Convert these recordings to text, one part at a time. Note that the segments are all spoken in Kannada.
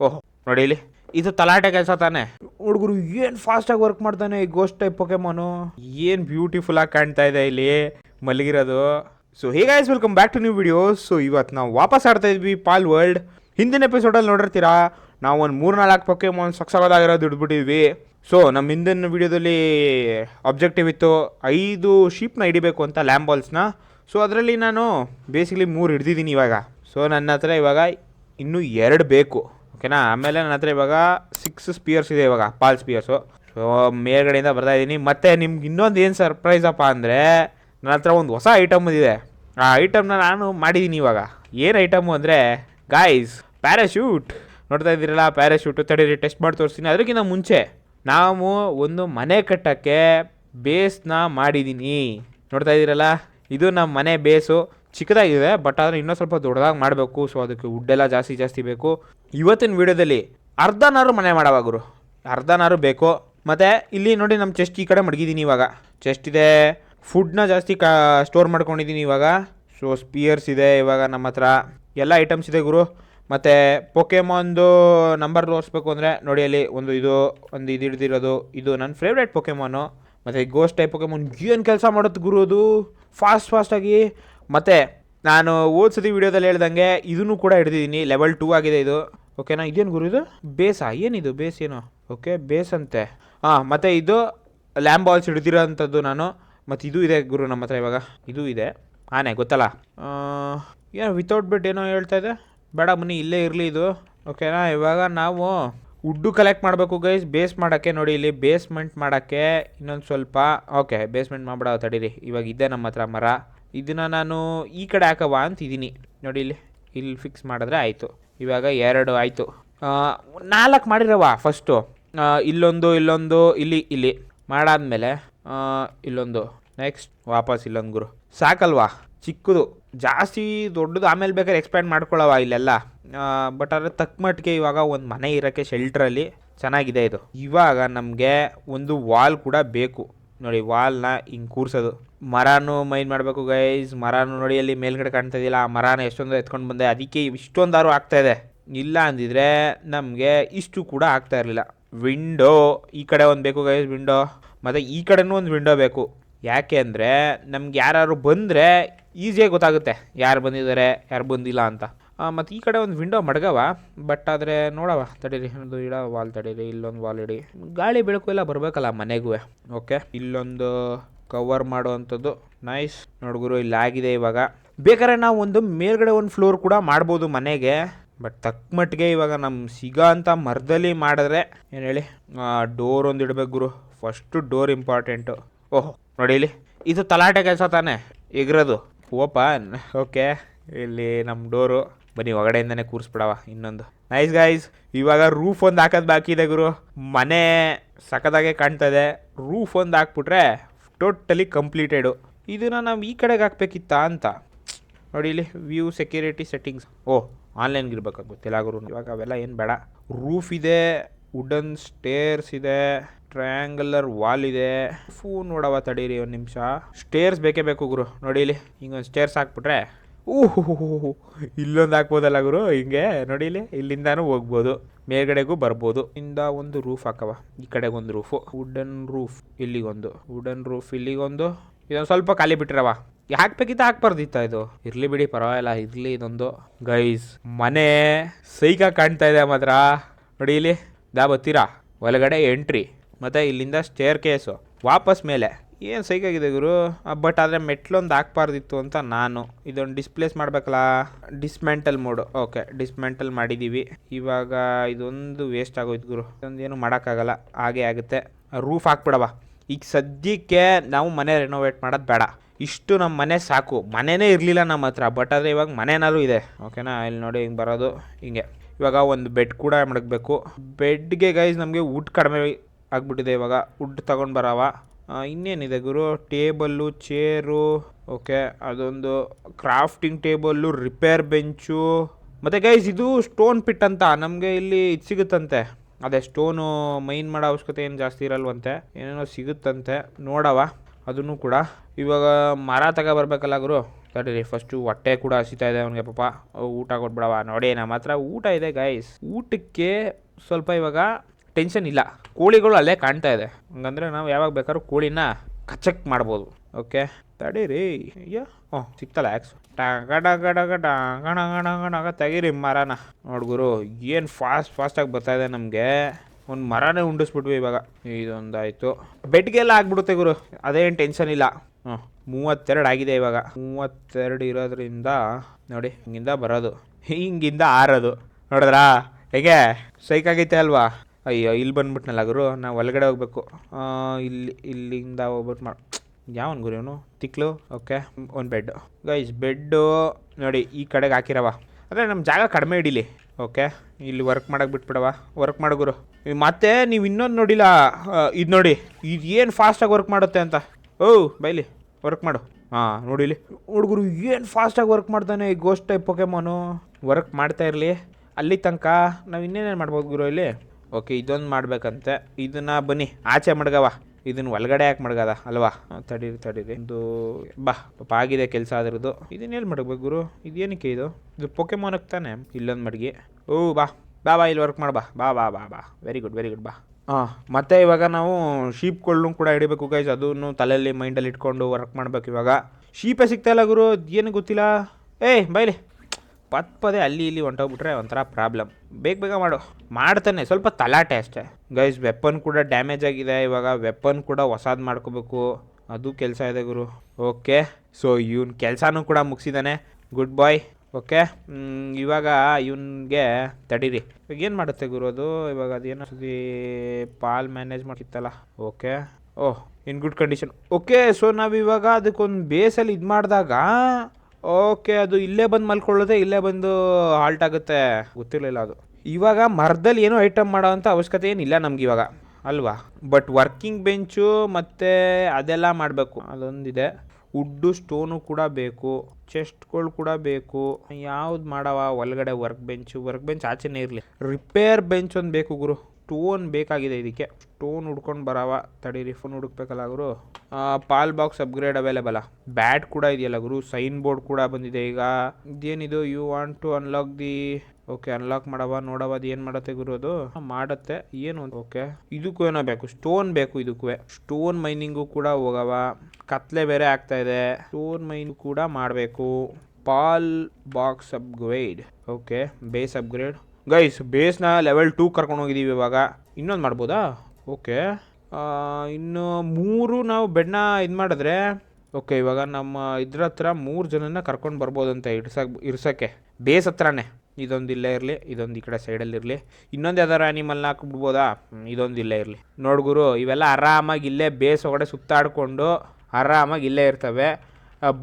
ಓಹ್ ನೋಡಿ ಇಲ್ಲಿ. ಇದು ತಲಾಟೆ ಕೆಲಸ ತಾನೆ? ಹುಡುಗರು ಏನು ಫಾಸ್ಟಾಗಿ ವರ್ಕ್ ಮಾಡ್ತಾನೆ ಈ ಗೋಸ್ಟ್ ಟೈಪ್ ಪೊಕೆಮೋನು ಏನು ಬ್ಯೂಟಿಫುಲ್ ಆಗಿ ಕಾಣ್ತಾ ಇದೆ ಇಲ್ಲಿ ಮಲಗಿರೋದು. So hey guys welcome back to new video so ಇವತ್ತು ನಾವು ವಾಪಸ್ ಆಡ್ತಾ ಇದ್ವಿ ಪಾಲ್ ವರ್ಲ್ಡ್ ಹಿಂದಿನ ಎಪಿಸೋಡಲ್ಲಿ ನೋಡಿರ್ತೀರಾ ನಾವು ಒಂದು ಮೂರು ನಾಲ್ಕು ಪೊಕೆಮೋನ್ ಸಕ್ಸವಾದಾಗಿರೋದು ಹಿಡ್ಬಿಟ್ಟಿದ್ವಿ ಸೊ ನಮ್ಮ ಹಿಂದಿನ ವಿಡಿಯೋದಲ್ಲಿ ಅಬ್ಜೆಕ್ಟಿವ್ ಇತ್ತು ಐದು ಶೀಪ್ನ ಹಿಡಿಬೇಕು ಅಂತ ಲ್ಯಾಂಬಾಲ್ಸ್ನ ಸೊ ಅದರಲ್ಲಿ ನಾನು ಬೇಸಿಕಲಿ ಮೂರು ಹಿಡ್ದಿದ್ದೀನಿ ಇವಾಗ. ಸೊ ನನ್ನ ಹತ್ರ ಇವಾಗ ಇನ್ನೂ ಎರಡು ಬೇಕು. ಓಕೆನಾ ಆಮೇಲೆ ನನ್ನ ಹತ್ರ ಇವಾಗ ಸಿಕ್ಸ್ ಸ್ಪಿಯರ್ಸ್ ಇದೆ ಇವಾಗ, ಪಾಲ್ ಸ್ಪಿಯರ್ಸು ಸೊ ಮೇಲ್ಗಡೆಯಿಂದ ಬರ್ತಾ ಇದ್ದೀನಿ. ಮತ್ತೆ ನಿಮ್ಗೆ ಇನ್ನೊಂದು ಏನು ಸರ್ಪ್ರೈಸ್ ಅಪ್ಪ ಅಂದರೆ, ನನ್ನ ಹತ್ರ ಒಂದು ಹೊಸ ಐಟಮ್ ಇದೆ. ಆ ಐಟಮ್ನ ನಾನು ಮಾಡಿದ್ದೀನಿ ಇವಾಗ. ಏನು ಐಟಮು ಅಂದರೆ ಗಾಯ್ಸ್ ಪ್ಯಾರಾಶೂಟ್ ನೋಡ್ತಾ ಇದ್ದೀರಲ್ಲ ಪ್ಯಾರಾಶೂಟು ತಡೀರಿ ಟೆಸ್ಟ್ ಮಾಡಿ ತೋರಿಸ್ತೀನಿ. ಅದಕ್ಕಿಂತ ಮುಂಚೆ, ನಾವು ಒಂದು ಮನೆ ಕಟ್ಟೋಕ್ಕೆ ಬೇಸ್ನ ಮಾಡಿದ್ದೀನಿ ನೋಡ್ತಾ ಇದ್ದೀರಲ್ಲ, ಇದು ನಮ್ಮ ಮನೆ ಬೇಸು ಚಿಕ್ಕದಾಗಿದೆ ಬಟ್ ಆದರೆ ಇನ್ನೂ ಸ್ವಲ್ಪ ದೊಡ್ಡದಾಗಿ ಮಾಡಬೇಕು. ಸೊ ಅದಕ್ಕೆ ವುಡ್ಡೆಲ್ಲ ಜಾಸ್ತಿ ಜಾಸ್ತಿ ಬೇಕು. ಇವತ್ತಿನ ವೀಡಿಯೋದಲ್ಲಿ ಅರ್ಧನಾರು ಮನೆ ಮಾಡೋವಾಗರು ಗುರು. ಅರ್ಧನಾರು ಬೇಕು. ಮತ್ತು ಇಲ್ಲಿ ನೋಡಿ ನಮ್ಮ ಚೆಸ್ಟ್ ಈ ಕಡೆ ಮಡಗಿದ್ದೀನಿ ಇವಾಗ. ಚೆಸ್ಟ್ ಇದೆ ಫುಡ್ನ ಜಾಸ್ತಿ ಕಾ ಸ್ಟೋರ್ ಮಾಡ್ಕೊಂಡಿದ್ದೀನಿ ಇವಾಗ. ಸೊ ಸ್ಪಿಯರ್ಸ್ ಇದೆ ಇವಾಗ ನಮ್ಮ ಹತ್ರ. ಎಲ್ಲ ಐಟಮ್ಸ್ ಇದೆ ಗುರು. ಮತ್ತು ಪೊಕೆಮಾನ್ದು ನಂಬರ್ ತೋರಿಸ್ಬೇಕು ಅಂದರೆ ನೋಡಿ ಅಲ್ಲಿ ಒಂದು ಇದು ಒಂದು ಇದು ಹಿಡ್ದಿರೋದು. ಇದು ನನ್ನ ಫೇವ್ರೇಟ್ ಪೊಕೆಮಾನು ಮತ್ತು ಗೋಸ್ಟ್ ಟೈಪ್ ಪೊಕೆಮಾನ್ ಏನು ಕೆಲಸ ಮಾಡುತ್ತೆ ಗುರು ಅದು? ಫಾಸ್ಟ್ ಫಾಸ್ಟಾಗಿ ಮತ್ತು ನಾನು ಓದ್ಸತಿ ವಿಡಿಯೋದಲ್ಲಿ ಹೇಳ್ದಂಗೆ ಇದನ್ನು ಕೂಡ ಹಿಡಿದಿದ್ದೀನಿ. ಲೆವೆಲ್ ಟೂ ಆಗಿದೆ ಇದು. ಓಕೆನಾ ಇದೇನು ಗುರು ಇದು? ಬೇಸಾ? ಏನಿದು? ಬೇಸ್ ಏನು? ಓಕೆ ಬೇಸ್ ಅಂತೆ ಹಾಂ, ಮತ್ತು ಇದು ಲ್ಯಾಂಬ್ ಬಾಲ್ಸ್ ಹಿಡಿದಿರೋಂಥದ್ದು ನಾನು. ಮತ್ತು ಇದು ಇದೆ ಗುರು ನಮ್ಮ ಹತ್ರ ಇವಾಗ. ಇದು ಇದೆ. ಆನೆ, ಗೊತ್ತಲ್ಲ? ಏನೋ ವಿತೌಟ್ ಬಿಟ್ ಏನೋ ಹೇಳ್ತಾ ಇದೆ. ಬೇಡ ಬನ್ನಿ, ಇಲ್ಲೇ ಇರಲಿ ಇದು. ಓಕೆನಾ ಇವಾಗ ನಾವು ವುಡ್ಡು ಕಲೆಕ್ಟ್ ಮಾಡಬೇಕು ಗೈಸ್ ಬೇಸ್ ಮಾಡೋಕ್ಕೆ ನೋಡಿ ಇಲ್ಲಿ. ಬೇಸ್ಮೆಂಟ್ ಮಾಡೋಕ್ಕೆ ಇನ್ನೊಂದು ಸ್ವಲ್ಪ. ಓಕೆ ಬೇಸ್ಮೆಂಟ್ ಮಾಡ್ಬಿಡ ತಡೀರಿ. ಇವಾಗ ಇದೆ ನಮ್ಮ ಹತ್ರ ಮರ. ಇದನ್ನು ನಾನು ಈ ಕಡೆ ಹಾಕವ ಅಂತಿದ್ದೀನಿ. ನೋಡಿ ಇಲ್ಲಿ ಇಲ್ಲಿ ಫಿಕ್ಸ್ ಮಾಡಿದ್ರೆ ಆಯಿತು. ಇವಾಗ ಎರಡು ಆಯಿತು. ನಾಲ್ಕು ಮಾಡಿರವ ಫಸ್ಟು ಇಲ್ಲೊಂದು ಇಲ್ಲೊಂದು, ಇಲ್ಲಿ ಇಲ್ಲಿ. ಮಾಡಾದ್ಮೇಲೆ ಇಲ್ಲೊಂದು. ನೆಕ್ಸ್ಟ್ ವಾಪಸ್ ಇಲ್ಲೊಂದು ಗುರು. ಸಾಕಲ್ವಾ? ಚಿಕ್ಕದು. ಜಾಸ್ತಿ ದೊಡ್ಡದು, ಆಮೇಲೆ ಬೇಕಾದ್ರೆ ಎಕ್ಸ್ಪ್ಯಾಂಡ್ ಮಾಡ್ಕೊಳ್ಳವ ಇಲ್ಲೆಲ್ಲ. ಬಟ್ ಆದರೆ ತಕ್ಕ ಮಟ್ಟಿಗೆ ಇವಾಗ ಒಂದು ಮನೆ ಇರೋಕ್ಕೆ ಶೆಲ್ಟ್ರಲ್ಲಿ ಚೆನ್ನಾಗಿದೆ ಇದು. ಇವಾಗ ನಮಗೆ ಒಂದು ವಾಲ್ ಕೂಡ ಬೇಕು. ನೋಡಿ ವಾಲ್ನ ಹಿಂಗೆ ಕೂರ್ಸೋದು ಮರಾನು ಮೈನ್ ಮಾಡಬೇಕು ಗೈಸ್ ಮರನೂ ನೋಡಿ, ಅಲ್ಲಿ ಮೇಲ್ಗಡೆ ಕಾಣ್ತಾ ಇದೆಯಲ್ಲ, ಆ ಮರನ ಎಷ್ಟೊಂದು ಎತ್ಕೊಂಡು ಬಂದೆ. ಅದಕ್ಕೆ ಇಷ್ಟೊಂದು ಆಗ್ತಾ ಇದೆ. ಇಲ್ಲ ಅಂದಿದ್ರೆ ನಮಗೆ ಇಷ್ಟು ಕೂಡ ಆಗ್ತಾ ಇರಲಿಲ್ಲ. ವಿಂಡೋ, ಈ ಕಡೆ ಒಂದು ಬೇಕು ಗೈಸ್ ವಿಂಡೋ. ಮತ್ತು ಈ ಕಡೆನೂ ಒಂದು ವಿಂಡೋ ಬೇಕು. ಯಾಕೆ ಅಂದರೆ, ನಮ್ಗೆ ಯಾರು ಬಂದರೆ ಈಸಿಯಾಗಿ ಗೊತ್ತಾಗುತ್ತೆ ಯಾರು ಬಂದಿದ್ದಾರೆ, ಯಾರು ಬಂದಿಲ್ಲ ಅಂತ. ಮತ್ತು ಈ ಕಡೆ ಒಂದು ವಿಂಡೋ ಮಡ್ಗವ ಬಟ್ ಆದರೆ ನೋಡವ, ತಡೀರಿ ಒಂದು ಇಡ ವಾಲ್ ತಡೀರಿ, ಇಲ್ಲೊಂದು ವಾಲ್ ಇಡಿ. ಗಾಳಿ ಬೆಳಕು ಎಲ್ಲ ಬರಬೇಕಲ್ಲ ಮನೆಗೂ ಓಕೆ ಇಲ್ಲೊಂದು ಕವರ್ ಮಾಡುವಂಥದ್ದು ನೈಸ್ ನೋಡ್ಗುರು, ಇಲ್ಲಿ ಆಗಿದೆ ಇವಾಗ. ಬೇಕಾದ್ರೆ ನಾವು ಒಂದು ಮೇಲ್ಗಡೆ ಒಂದು ಫ್ಲೋರ್ ಕೂಡ ಮಾಡ್ಬೋದು ಮನೆಗೆ ಬಟ್ ತಕ್ಕ ಮಟ್ಟಿಗೆ ಇವಾಗ ನಮ್ಮ ಸಿಗೋ ಅಂಥ ಮರದಲ್ಲಿ ಮಾಡಿದ್ರೆ, ಏನು ಹೇಳಿ? ಡೋರ್ ಒಂದು ಇಡಬೇಕು ಗುರು. ಫಸ್ಟು ಡೋರ್ ಇಂಪಾರ್ಟೆಂಟು ಓಹೋ, ನೋಡಿ ಇಲ್ಲಿ. ಇದು ತಲಾಟೆ ಕೆಲಸ ತಾನೇ, ಎಗ್ರದು. ಓಪನ್ ಓಕೆ ಇಲ್ಲಿ ನಮ್ಮ ಡೋರು ಬನ್ನಿ ಒಳಗಡೆಯಿಂದನೇ ಕೂರಿಸ್ಬಿಡವ ಇನ್ನೊಂದು. ನೈಸ್ ಗೈಸ್ ಇವಾಗ ರೂಫ್ ಒಂದು ಹಾಕೋದು ಬಾಕಿ ಇದೆ ಗುರು. ಮನೆ ಸಖತ್ತಾಗೆ ಕಾಣ್ತಾ ಇದೆ. ರೂಫ್ ಒಂದು ಹಾಕ್ಬಿಟ್ರೆ ಟೋಟಲಿ ಕಂಪ್ಲೀಟೆಡು ಇದನ್ನು ನಾವು ಈ ಕಡೆಗೆ ಹಾಕ್ಬೇಕಿತ್ತಾ ಅಂತ. ನೋಡಿ ಇಲ್ಲಿ ವ್ಯೂ ಸೆಕ್ಯೂರಿಟಿ ಸೆಟ್ಟಿಂಗ್ಸ್ ಓ ಆನ್ಲೈನ್ಗೆ ಇರ್ಬೇಕು ಗೊತ್ತಿಲ್ಲ ಗುರು. ಇವಾಗ ಅವೆಲ್ಲ ಏನು ಬೇಡ. ರೂಫ್ ಇದೆ ವುಡನ್ ಸ್ಟೇರ್ಸ್ ಇದೆ ಟ್ರಯಾಂಗಲರ್ ವಾಲ್ ಇದೆ. ಫೋನ್ ನೋಡವ ತಡೀರಿ ಒಂದು ನಿಮಿಷ. ಸ್ಟೇರ್ಸ್ ಬೇಕೇ ಬೇಕು ಗುರು. ನೋಡಿ ಇಲ್ಲಿ, ಹಿಂಗೊಂದು ಸ್ಟೇರ್ಸ್ ಹಾಕ್ಬಿಟ್ರೆ ಊಹು ಇಲ್ಲೊಂದು ಹಾಕ್ಬೋದಲ್ಲ ಗುರು? ಹಿಂಗೆ ನೋಡಿ ಇಲ್ಲಿ. ಇಲ್ಲಿಂದಾನು ಹೋಗ್ಬೋದು. ಮೇಲ್ಗಡೆಗೂ ಬರ್ಬೋದು. ಇಂದ ಒಂದು ರೂಫ್ ಹಾಕವ. ಈ ಕಡೆಗೊಂದು ರೂಫು. ವುಡನ್ ರೂಫ್ ಇಲ್ಲಿಗೊಂದು. ವುಡನ್ ರೂಫ್ ಇಲ್ಲಿಗೊಂದು. ಇದೊಂದು ಸ್ವಲ್ಪ ಖಾಲಿ ಬಿಟ್ಟಿರವ. ಹಾಕ್ಬೇಕಿತ್ತ ಹಾಕ್ಬಾರ್ದಿತ್ತ ಇದು. ಇರ್ಲಿ ಬಿಡಿ, ಪರವಾಗಿಲ್ಲ. ಇರ್ಲಿ ಇದೊಂದು. ಗೈಸ್, ಮನೆ ಸೈಕ ಕಾಣ್ತಾ ಇದೆ ಮಾತ್ರ. ನೋಡಿ ಇಲ್ಲಿ. ದಾ, ಬತ್ತೀರಾ? ಒಳಗಡೆ ಎಂಟ್ರಿ. ಮತ್ತೆ ಇಲ್ಲಿಂದ ಸ್ಟೇರ್ ಕೇಸು ವಾಪಸ್ ಮೇಲೆ. ಏನು ಸೈಕಾಗಿದೆ ಗುರು? ಬಟ್ ಆದರೆ ಮೆಟ್ಲೊಂದು ಹಾಕ್ಬಾರ್ದಿತ್ತು ಅಂತ ನಾನು. ಇದೊಂದು ಡಿಸ್ಪ್ಲೇಸ್ ಮಾಡಬೇಕಲ್ಲ? ಡಿಸ್ಮೆಂಟಲ್ ಮೋಡು ಓಕೆ ಡಿಸ್ಮೆಂಟಲ್ ಮಾಡಿದ್ದೀವಿ ಇವಾಗ ಇದೊಂದು ವೇಸ್ಟ್ ಆಗೋಯ್ತು ಗುರು. ಇದೊಂದು ಏನು ಮಾಡೋಕ್ಕಾಗಲ್ಲ. ಹಾಗೆ ಆಗುತ್ತೆ. ರೂಫ್ ಹಾಕ್ಬಿಡವ ಈಗ ಸದ್ಯಕ್ಕೆ ನಾವು ಮನೆ ರೆನೋವೇಟ್ ಮಾಡೋದು ಬೇಡ. ಇಷ್ಟು ನಮ್ಮ ಮನೆ ಸಾಕು. ಮನೆನೇ ಇರಲಿಲ್ಲ ನಮ್ಮ ಹತ್ರ. ಬಟ್ ಆದರೆ ಇವಾಗ ಮನೆನಾದ್ರೂ ಇದೆ. ಓಕೆನಾ ಇಲ್ಲಿ ನೋಡಿ ಹಿಂಗೆ ಬರೋದು ಹಿಂಗೆ. ಇವಾಗ ಒಂದು ಬೆಡ್ ಕೂಡ ಮಡಗಬೇಕು. ಬೆಡ್ಗೆ ಗೈಸ್ ನಮಗೆ ವುಡ್ ಕಡಿಮೆ ಆಗ್ಬಿಟ್ಟಿದೆ ಇವಾಗ. ವುಡ್ ತಗೊಂಡು ಬರವ. ಇನ್ನೇನಿದೆ ಗುರು? ಟೇಬಲ್ಲು, ಚೇರು, ಓಕೆ, ಅದೊಂದು ಕ್ರಾಫ್ಟಿಂಗ್ ಟೇಬಲ್ಲು, ರಿಪೇರ್ ಬೆಂಚು. ಮತ್ತು ಗೈಸ್ ಇದು ಸ್ಟೋನ್ ಪಿಟ್ ಅಂತ. ನಮಗೆ ಇಲ್ಲಿ ಇದು ಸಿಗುತ್ತಂತೆ. ಅದೇ ಸ್ಟೋನು ಮೈನ್ ಮಾಡೋ ಅವಶ್ಯಕತೆ ಏನು ಜಾಸ್ತಿ ಇರಲ್ವಂತೆ. ಏನೇನೋ ಸಿಗುತ್ತಂತೆ. ನೋಡವ, ಅದನ್ನು ಕೂಡ. ಇವಾಗ ಮರ ತಗೋ ಬರಬೇಕಲ್ಲ ಗುರು? ತಡೀರಿ ಫಸ್ಟು ಹೊಟ್ಟೆ ಕೂಡ ಹಸಿತಾ ಇದೆ ಅವನಿಗೆ, ಪಾಪ. ಊಟ ಕೊಟ್ಬಿಡವ. ನೋಡಿ ನಮ್ಮ ಹತ್ರ ಊಟ ಇದೆ ಗೈಸ್ ಊಟಕ್ಕೆ ಸ್ವಲ್ಪ ಇವಾಗ ಟೆನ್ಷನ್ ಇಲ್ಲ. ಕೋಳಿಗಳು ಅಲ್ಲೇ ಕಾಣ್ತಾ ಇದೆ. ಹಂಗಂದ್ರೆ ನಾವು ಯಾವಾಗ ಬೇಕಾದ್ರೂ ಕೋಳಿನ ಕಚಕ್ ಮಾಡ್ಬೋದು. ಓಕೆ ತಡೀರಿ. ಅಯ್ಯೋ. ಓ, ಸಿಕ್ತಲ್ಲ ಆ್ಯಕ್ಸ್ ಗಡ ಗಡ ಗಡ ಗಣ ಗಣ ಗಣ ತೆಗೀರಿ ಮರನ. ನೋಡ್ಗುರು ಏನು ಫಾಸ್ಟ್ ಫಾಸ್ಟಾಗಿ ಬರ್ತಾ ಇದೆ ನಮಗೆ. ಒಂದು ಮರನೇ ಉಂಡಿಸ್ಬಿಟ್ವಿ ಇವಾಗ. ಇದೊಂದಾಯಿತು. ಬೆಡ್ಗೆಲ್ಲ ಆಗ್ಬಿಡುತ್ತೆ ಗುರು. ಅದೇನು ಟೆನ್ಷನ್ ಇಲ್ಲ. ಹ್ಞೂ ಮೂವತ್ತೆರಡು ಆಗಿದೆ ಇವಾಗ. ಮೂವತ್ತೆರಡು ಇರೋದ್ರಿಂದ, ನೋಡಿ, ಹಿಂಗಿಂದ ಬರೋದು. ಹಿಂಗಿಂದ ಆರೋದು. ನೋಡಿದ್ರಾ? ಹೇಗೆ? ಸೈಕ್ ಆಗೈತೆ ಅಲ್ವಾ? ಅಯ್ಯೋ, ಇಲ್ಲಿ ಬಂದ್ಬಿಟ್ನಲ್ಲ ಗುರು, ನಾವು ಒಳಗಡೆ ಹೋಗ್ಬೇಕು. ಇಲ್ಲಿ, ಇಲ್ಲಿಂದ ಹೋಗ್ಬಿಟ್ಟು ಮಾಡಿ ಯಾವನ್ ಗುರು ಇವನು? ತಿಕ್ಲು? ಓಕೆ, ಒಂದು ಬೆಡ್. ಗೈಸ್, ಬೆಡ್ಡು, ನೋಡಿ, ಈ ಕಡೆಗೆ ಹಾಕಿರವ. ಅಂದರೆ ನಮ್ಮ ಜಾಗ ಕಡಿಮೆ ಹಿಡೀಲಿ. ಓಕೆ, ಇಲ್ಲಿ ವರ್ಕ್ ಮಾಡಕ್ಕೆ ಬಿಟ್ಬಿಡವ. ವರ್ಕ್ ಮಾಡು ಗುರು. ಮತ್ತೆ ನೀವು ಇನ್ನೊಂದು ನೋಡಿಲ್ಲ. ಇದು ನೋಡಿ, ಇದು ಏನು ಫಾಸ್ಟಾಗಿ ವರ್ಕ್ ಮಾಡುತ್ತೆ ಅಂತ. ಓ, ಬೈಲಿ, ವರ್ಕ್ ಮಾಡು. ಹಾಂ, ನೋಡಿಲಿ. ಹುಡುಗರು ಏನು ಫಾಸ್ಟಾಗಿ ವರ್ಕ್ ಮಾಡ್ತಾನೆ ಈ ಗೋಸ್ಟ್ ಟೈಪ್ ಪೊಕೆಮೋನು ವರ್ಕ್ ಮಾಡ್ತಾ ಇರಲಿ. ಅಲ್ಲಿ ತನಕ ನಾವು ಇನ್ನೇನೇನು ಮಾಡ್ಬೋದು ಗುರು ಇಲ್ಲಿ? ಓಕೆ, ಇದೊಂದು ಮಾಡ್ಬೇಕಂತೆ. ಇದನ್ನ ಬನ್ನಿ, ಆಚೆ ಮಡ್ಗವ ಇದನ್ನ ಒಳಗಡೆ ಯಾಕೆ ಮಡ್ಗದ, ಅಲ್ವಾ? ತಡೀರಿ ತಡೀರಿ. ಇದು ಬಾ, ಪಾಪ ಆಗಿದೆ ಕೆಲಸ ಅದ್ರದ್ದು ಇದನ್ನ ಏನ್ ಮಡಗ್ಬೇಕು ಗುರು? ಇದೇನಕ್ಕೆ ಇದು? ಇದು ಪೊಕೆಮೋನಕ್ಕೆ ತಾನೆ, ಇಲ್ಲೊಂದು ಮಡಗಿ. ಓ, ಬಾ ಬಾ ಬಾ, ಇಲ್ಲಿ ವರ್ಕ್ ಮಾಡ್ಬಾ ಬಾ. ಬಾ ಬಾ ಬಾ ಬಾ. ವೆರಿ ಗುಡ್ ವೆರಿ ಗುಡ್ ಬಾ. ಹಾಂ, ಮತ್ತೆ ಇವಾಗ ನಾವು ಶೀಪ್ಗಳನ್ನೂ ಕೂಡ ಹಿಡಿಬೇಕು ಗೈಸ್ ಅದನ್ನು ತಲೆಯಲ್ಲಿ ಮೈಂಡಲ್ಲಿ ಇಟ್ಕೊಂಡು ವರ್ಕ್ ಮಾಡ್ಬೇಕು ಇವಾಗ. ಶೀಪೇ ಸಿಗ್ತಾಯಿಲ್ಲ ಗುರು? ಏನು ಗೊತ್ತಿಲ್ಲ? ಏಯ್, ಬೈಲಿ. ಪದ್ ಪದೇ ಅಲ್ಲಿ ಇಲ್ಲಿ ಹೊಂಟೋಗ್ಬಿಟ್ರೆ ಒಂಥರ ಪ್ರಾಬ್ಲಮ್ ಬೇಗ ಬೇಗ ಮಾಡು. ಮಾಡ್ತಾನೆ. ಸ್ವಲ್ಪ ತಲಾಟೆ ಅಷ್ಟೇ. ಗೈಸ್ ವೆಪನ್ ಕೂಡ ಡ್ಯಾಮೇಜ್ ಆಗಿದೆ. ಇವಾಗ ವೆಪನ್ ಕೂಡ ಹೊಸಾದ್ ಮಾಡ್ಕೋಬೇಕು. ಅದು ಕೆಲಸ ಇದೆ ಗುರು. ಓಕೆ ಸೊ ಇವನ್ ಕೆಲಸನೂ ಕೂಡ ಮುಗಿಸಿದಾನೆ. ಗುಡ್ ಬಾಯ್ ಓಕೆ ಇವಾಗ ಇವನ್ಗೆ ತಡೀರಿ. ಇವಾಗ ಏನು ಮಾಡುತ್ತೆ ಗುರು ಅದು? ಇವಾಗ ಅದೇನೋ pal manage ಮಾಡ್ತಿತ್ತಲ್ಲ. Okay oh in good condition okay so ನಾವು ಇವಾಗ ಅದಕ್ಕೊಂದು ಬೇಸಲ್ಲಿ ಇದು ಮಾಡಿದಾಗ ಓಕೆ, ಅದು ಇಲ್ಲೇ ಬಂದು ಮಲ್ಕೊಳ್ಳೋದೆ, ಇಲ್ಲೇ ಬಂದು ಹಾಲ್ಟ್ ಆಗುತ್ತೆ. ಗೊತ್ತಿರಲಿಲ್ಲ ಅದು. ಇವಾಗ ಮರದಲ್ಲಿ ಏನೋ ಐಟಮ್ ಮಾಡೋ ಅಂಥ ಅವಶ್ಯಕತೆ ಏನಿಲ್ಲ ನಮ್ಗೆ ಇವಾಗ, ಅಲ್ವಾ? ಬಟ್ ವರ್ಕಿಂಗ್ ಬೆಂಚು ಮತ್ತು ಅದೆಲ್ಲ ಮಾಡಬೇಕು. ಅದೊಂದಿದೆ. ವುಡ್ಡು ಸ್ಟೋನು ಕೂಡ ಬೇಕು. ಚೆಸ್ಟ್ಗಳು ಕೂಡ ಬೇಕು. ಯಾವ್ದು ಮಾಡವ? ಒಳಗಡೆ ವರ್ಕ್ ಬೆಂಚು ವರ್ಕ್ ಬೆಂಚ್ ಆಚೆನೇ ಇರಲಿ. ರಿಪೇರ್ ಬೆಂಚ್ ಒಂದು ಬೇಕು ಗುರು. ಸ್ಟೋನ್ ಬೇಕಾಗಿದೆ ಇದಕ್ಕೆ. ಸ್ಟೋನ್ ಹುಡ್ಕೊಂಡು ಬರವ. ತಡಿ ರಿಫನ್ ಹುಡುಕ್ಬೇಕಲ್ಲ ಗುರು. Pal box upgrade available bat ಕೂಡ ಇದೆಯಲ್ಲ ಗುರು. ಸೈನ್ ಬೋರ್ಡ್ ಕೂಡ ಬಂದಿದೆ ಈಗ. ಇದೇನಿದು? You want to unlock the okay unlock ಮಾಡವ, ನೋಡವ, ಅದು ಏನು ಮಾಡುತ್ತೆ ಗುರು ಅದು? ಮಾಡುತ್ತೆ. ಏನು ಓಕೆ ಇದಕ್ಕೂ ಏನೋ ಬೇಕು? ಸ್ಟೋನ್ ಬೇಕು ಇದಕ್ಕೂ ಸ್ಟೋನ್ ಮೈನಿಂಗು ಕೂಡ ಹೋಗವ. ಕತ್ಲೆ ಬೇರೆ ಆಗ್ತಾ ಇದೆ. ಸ್ಟೋನ್ ಮೈನ್ ಕೂಡ ಮಾಡಬೇಕು. Pal box upgrade. Okay base upgrade. Guys ಬೇಸ್ನ level two ಕರ್ಕೊಂಡು ಹೋಗಿದ್ದೀವಿ ಇವಾಗ. ಇನ್ನೊಂದು ಮಾಡ್ಬೋದಾ? ಓಕೆ ಇನ್ನು ಮೂರು ನಾವು ಬೆಡ್ನ ಇದು ಮಾಡಿದ್ರೆ ಓಕೆ ಇವಾಗ ನಮ್ಮ ಇದ್ರ ಹತ್ರ ಮೂರು ಜನನ ಕರ್ಕೊಂಡು ಬರ್ಬೋದಂತೆ ಇರ್ಸಕ್, ಇರ್ಸೋಕ್ಕೆ. ಬೇಸ್ ಹತ್ರನೇ. ಇದೊಂದು ಇಲ್ಲೇ ಇರಲಿ, ಇದೊಂದು ಈ ಕಡೆ ಸೈಡಲ್ಲಿರಲಿ ಇನ್ನೊಂದು ಯಾವ್ದಾರ ಆ್ಯನಿಮಲ್ನ ಹಾಕ್ಬಿಡ್ಬೋದಾ? ಇದೊಂದು ಇಲ್ಲೇ ಇರಲಿ. ನೋಡ್ಗುರು ಇವೆಲ್ಲ ಆರಾಮಾಗಿ ಇಲ್ಲೇ ಬೇಸ್ ಒಳಗಡೆ ಸುತ್ತಾಡಿಕೊಂಡು ಆರಾಮಾಗಿ ಇಲ್ಲೇ ಇರ್ತವೆ.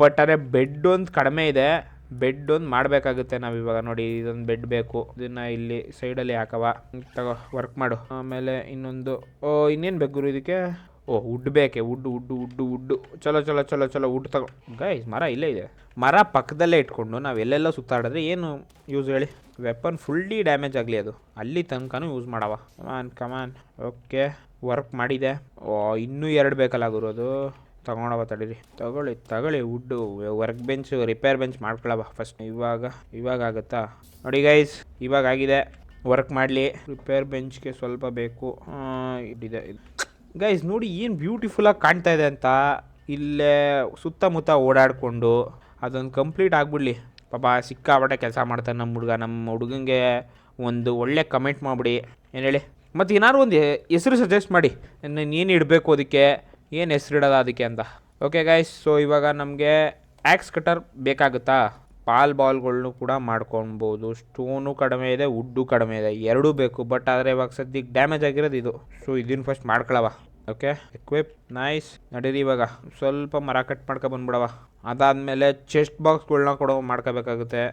ಬಟ್ ಅದೇ ಬೆಡ್ ಒಂದು ಕಡಿಮೆ ಇದೆ. ಬೆಡ್ ಒಂದು ಮಾಡಬೇಕಾಗುತ್ತೆ ನಾವು ಇವಾಗ ನೋಡಿ, ಇದೊಂದು ಬೆಡ್ ಬೇಕು. ಇದನ್ನ ಇಲ್ಲಿ ಸೈಡಲ್ಲಿ ಹಾಕವ. ತಗೋ ವರ್ಕ್ ಮಾಡು. ಆಮೇಲೆ ಇನ್ನೊಂದು, ಓ, ಇನ್ನೇನು ಬೇಕು ಗುರು ಇದಕ್ಕೆ? ಓ ವುಡ್ ಬೇಕೆ? ವುಡ್ ವುಡ್ ವುಡ್ ವುಡ್ ಚಲೋ ಚಲೋ ಚಲೋ ಚಲೋ ವುಡ್ ತಗೋ. ಗೈಸ್ ಮರ ಇಲ್ಲೇ ಇದೆ. ಮರ ಪಕ್ಕದಲ್ಲೇ ಇಟ್ಕೊಂಡು ನಾವು ಎಲ್ಲೆಲ್ಲ ಸುತ್ತಾಡಿದ್ರೆ ಏನು ಯೂಸ್ ಹೇಳಿ? ವೆಪನ್ ಫುಲ್ಲಿ ಡ್ಯಾಮೇಜ್ ಆಗಲಿ ಅದು. ಅಲ್ಲಿ ತನಕನೂ ಯೂಸ್ ಮಾಡವ. ಕಮಾನ್ ಕಮಾನ್ ಓಕೆ ವರ್ಕ್ ಮಾಡಿದೆ. ಓ, ಇನ್ನೂ ಎರಡು ಬೇಕಲ್ಲ ಗುರು ಅದು. ತಗೊಂಡವ ತಡೀರಿ. ತಗೊಳ್ಳಿ ತಗೊಳ್ಳಿ wood work bench repair bench ಮಾಡ್ಕೊಳ್ಳವ first ಇವಾಗ ಇವಾಗ ಆಗುತ್ತಾ? ನೋಡಿ ಗೈಸ್ ಇವಾಗ ಆಗಿದೆ. ವರ್ಕ್ ಮಾಡಲಿ. ರಿಪೇರ್ ಬೆಂಚ್ಗೆ ಸ್ವಲ್ಪ ಬೇಕು. ಇದಿದೆ. ಗೈಸ್ ನೋಡಿ ಏನು ಬ್ಯೂಟಿಫುಲ್ಲಾಗಿ ಕಾಣ್ತಾ ಇದೆ ಅಂತ? ಇಲ್ಲೇ ಸುತ್ತಮುತ್ತ ಓಡಾಡಿಕೊಂಡು ಅದೊಂದು ಕಂಪ್ಲೀಟ್ ಆಗಿಬಿಡ್ಲಿ. ಪಾಪ ಸಿಕ್ಕಾಬಟ್ಟೆ ಕೆಲಸ ಮಾಡ್ತಾನೆ ನಮ್ಮ ಹುಡುಗ. ನಮ್ಮ ಹುಡುಗಂಗೆ ಒಂದು ಒಳ್ಳೆ ಕಮೆಂಟ್ ಮಾಡಿಬಿಡಿ. ಏನು ಹೇಳಿ? ಮತ್ತು ಏನಾದ್ರು ಒಂದು ಹೆಸರು ಸಜೆಸ್ಟ್ ಮಾಡಿ. ನಾನು ಏನು ಇಡಬೇಕು ಅದಕ್ಕೆ? ಏನು ಹೆಸರಿಡೋದ ಅದಕ್ಕೆ ಅಂತ. ಓಕೆ ಗಾಯ್ಸ್ ಸೊ ಇವಾಗ ನಮಗೆ ಆ್ಯಕ್ಸ್ ಕಟರ್ ಬೇಕಾಗುತ್ತಾ? ಪಾಲ್ ಬಾಲ್ಗಳ್ನು ಕೂಡ ಮಾಡ್ಕೊಳ್ಬೋದು. ಸ್ಟೋನು ಕಡಿಮೆ ಇದೆ ವುಡ್ಡು ಕಡಿಮೆ ಇದೆ. ಎರಡೂ ಬೇಕು ಬಟ್ ಆದರೆ ಇವಾಗ ಸದ್ಯಕ್ಕೆ ಡ್ಯಾಮೇಜ್ ಆಗಿರೋದು ಇದು. ಸೊ ಇದನ್ನು ಫಸ್ಟ್ ಮಾಡ್ಕೊಳವ. ಓಕೆ ಎಕ್ವಿಪ್ ನೈಸ್ ನಡೀರಿ ಇವಾಗ. ಸ್ವಲ್ಪ ಮರ ಕಟ್ ಮಾಡ್ಕೊ ಬಂದ್ಬಿಡವ ಅದಾದಮೇಲೆ ಚೆಸ್ಟ್ ಬಾಕ್ಸ್ಗಳನ್ನ ಕೂಡ ಮಾಡ್ಕೋಬೇಕಾಗುತ್ತೆ.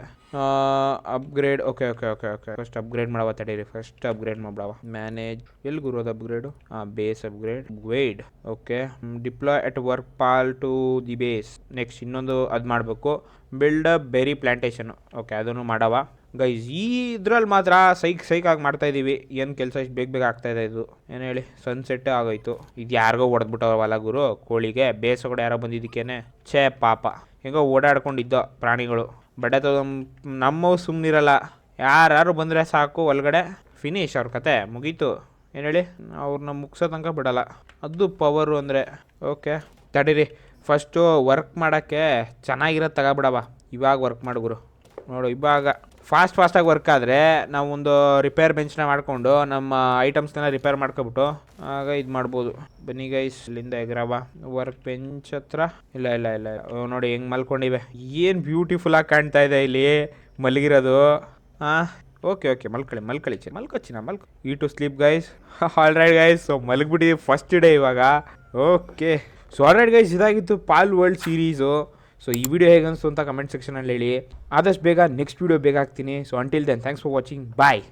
Upgrade okay okay okay okay first upgrade ಮಾಡವ ತಡೀರಿ. ಫಸ್ಟ್ ಅಪ್ಗ್ರೇಡ್ ಮಾಡ್ಬಿಡವ ಮ್ಯಾನೇಜ್ ಎಲ್ಲಿ ಗುರೋದು ಅಪ್ಗ್ರೇಡು ಹಾಂ base upgrade ವೇಡ್ okay deploy at work pal to the base next ಇನ್ನೊಂದು ಅದು ಮಾಡಬೇಕು. ಬಿಲ್ಡ್ ಬೆರಿ ಪ್ಲಾಂಟೇಶನ್ ಓಕೆ ಅದನ್ನು ಮಾಡವ ಗೈಸ್ ಈ ಇದ್ರಲ್ಲಿ ಮಾತ್ರ ಸೈಕ್ ಸೈಕಾಗಿ ಮಾಡ್ತಾ ಇದೀವಿ. ಏನು ಕೆಲಸ ಇಷ್ಟು ಬೇಗ ಬೇಗ ಆಗ್ತಾ ಇದೆ ಇದು? ಏನು ಹೇಳಿ? ಸನ್ಸೆಟ್ಟೇ ಆಗೋಯ್ತು. ಇದು ಯಾರಿಗೋ ಹೊಡೆದ್ಬಿಟ್ಟವಲ್ಲ ಗುರು, ಕೋಳಿಗೆ. ಬೇಸಗಡೆ ಯಾರೋ ಬಂದಿದ್ದಕ್ಕೇನೆ. ಛೇ, ಪಾಪ. ಹೆಂಗೋ ಓಡಾಡ್ಕೊಂಡಿದ್ದೋ ಪ್ರಾಣಿಗಳು. ಬಡೆ ನಮ್ಮವು ಸುಮ್ಮನಿರಲ್ಲ ಯಾರು ಬಂದರೆ ಸಾಕು ಒಳಗಡೆ ಫಿನಿಶ್ ಅವ್ರ ಕತೆ. ಮುಗೀತು. ಏನು ಹೇಳಿ? ಅವ್ರನ್ನ ಮುಗಿಸೋ ತನಕ ಬಿಡಲ್ಲ. ಅದು ಪವರು ಅಂದರೆ. ಓಕೆ ತಡೀರಿ. ಫಸ್ಟು ವರ್ಕ್ ಮಾಡೋಕ್ಕೆ ಚೆನ್ನಾಗಿರೋದು ತಗೊಬಿಡವ. ಇವಾಗ ವರ್ಕ್ ಮಾಡುಗುರು ನೋಡು, ಇವಾಗ. ಫಾಸ್ಟ್ ಫಾಸ್ಟಾಗಿ ವರ್ಕ್ ಆದರೆ ನಾವು ಒಂದು ರಿಪೇರ್ ಬೆಂಚ್ನ ಮಾಡಿಕೊಂಡು ನಮ್ಮ ಐಟಮ್ಸ್ನೆಲ್ಲ ರಿಪೇರ್ ಮಾಡ್ಕೊಬಿಟ್ಟು, ಆಗ ಇದು ಮಾಡ್ಬೋದು. ಬನ್ನಿ ಗೈಸ್ ಇಲ್ಲಿಂದ ಎಗ್ರವ. ವರ್ಕ್ ಬೆಂಚ್ ಹತ್ರ. ಇಲ್ಲ ಇಲ್ಲ ಇಲ್ಲ. ನೋಡಿ ಹೆಂಗೆ ಮಲ್ಕೊಂಡಿವೆ. ಏನು ಬ್ಯೂಟಿಫುಲ್ಲಾಗಿ ಕಾಣ್ತಾ ಇದೆ ಇಲ್ಲಿ. ಮಲಗಿರೋದು. ಹಾಂ ಓಕೆ ಓಕೆ ಮಲ್ಕೊಳ್ಳಿ ಮಲ್ಕೊಳ್ಳಿ ಚಿ ಮಲ್ಕೊಚ್ಚಿನ ಮಲ್ಕೊ. ಈ to sleep guys all right guys so ಮಲಗಿಬಿಟ್ಟಿದ್ದೀವಿ first day ಇವಾಗ. Okay so all right guys ಇದಾಗಿತ್ತು ಪಾಲ್ ವರ್ಲ್ಡ್ ಸೀರೀಸು ಸೊ ಈ ವಿಡಿಯೋ ಹೇಗೆ ಅನಿಸ್ತು ಅಂತ ಕಮೆಂಟ್ ಸೆಕ್ಷನಲ್ಲಿ ಹೇಳಿ. ಆದಷ್ಟು ಬೇಗ ನೆಕ್ಸ್ಟ್ ವಿಡಿಯೋ ಬೇಗ ಹಾಕ್ತೀನಿ so until then thanks for watching bye